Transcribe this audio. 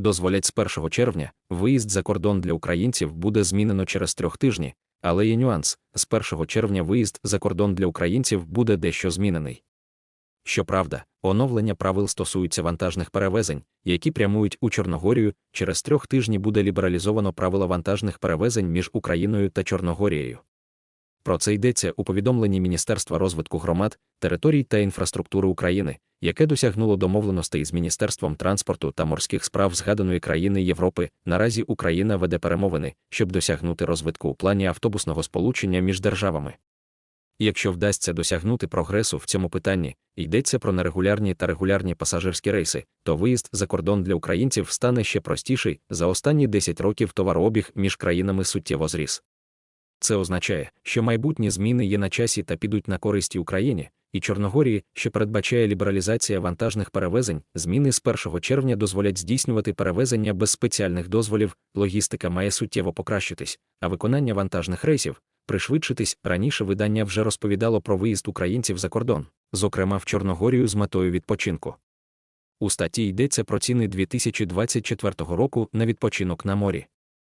дозволять з 1 червня, виїзд за кордон для українців буде змінено через трьох тижні, але є нюанс: з 1 червня виїзд за кордон для українців буде дещо змінений. Щоправда, оновлення правил стосуються вантажних перевезень, які прямують у Чорногорію. Через трьох тижні буде лібералізовано правила вантажних перевезень між Україною та Чорногорією. Про це йдеться у повідомленні Міністерства розвитку громад, територій та інфраструктури України, яке досягнуло домовленостей з Міністерством транспорту та морських справ згаданої країни Європи. Наразі Україна веде перемовини, щоб досягнути розвитку у плані автобусного сполучення між державами. Якщо вдасться досягнути прогресу в цьому питанні, йдеться про нерегулярні та регулярні пасажирські рейси, то виїзд за кордон для українців стане ще простіший. За останні 10 років товарообіг між країнами суттєво зріс. Це означає, що майбутні зміни є на часі та підуть на користь Україні, і Чорногорії, що передбачає лібералізація вантажних перевезень, зміни з 1 червня дозволять здійснювати перевезення без спеціальних дозволів, логістика має суттєво покращитись, а виконання вантажних рейсів пришвидшитись. Раніше видання вже розповідало про виїзд українців за кордон, зокрема в Чорногорію з метою відпочинку. У статті йдеться про ціни 2024 року на відпочинок на морі.